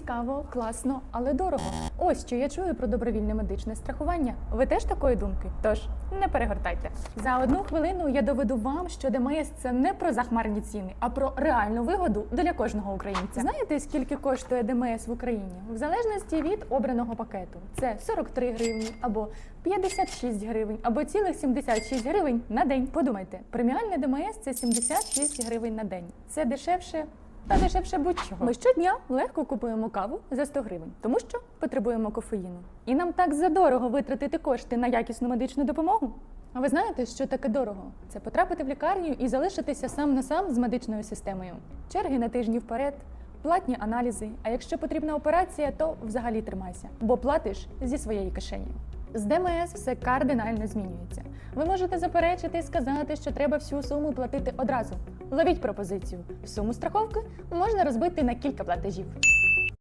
цікаво, класно, але дорого. Ось що я чую про добровільне медичне страхування. Ви теж такої думки? Тож не перегортайте. За одну хвилину я доведу вам, що ДМС це не про захмарні ціни, а про реальну вигоду для кожного українця. Знаєте, скільки коштує ДМС в Україні? В залежності від обраного пакету. Це 43 гривні або 56 гривень, або цілих 76 гривень на день. Подумайте, преміальне ДМС це 76 гривень на день. Це дешевше. Та дешевше будь-чого. Ми щодня легко купуємо каву за 100 гривень, тому що потребуємо кофеїну. І нам так задорого витратити кошти на якісну медичну допомогу. А ви знаєте, що таке дорого? Це потрапити в лікарню і залишитися сам на сам з медичною системою. Черги на тижні вперед, платні аналізи. А якщо потрібна операція, то взагалі тримайся, бо платиш зі своєї кишені. З ДМС все кардинально змінюється. Ви можете заперечити і сказати, що треба всю суму платити одразу. Ловіть пропозицію. Суму страховки можна розбити на кілька платежів.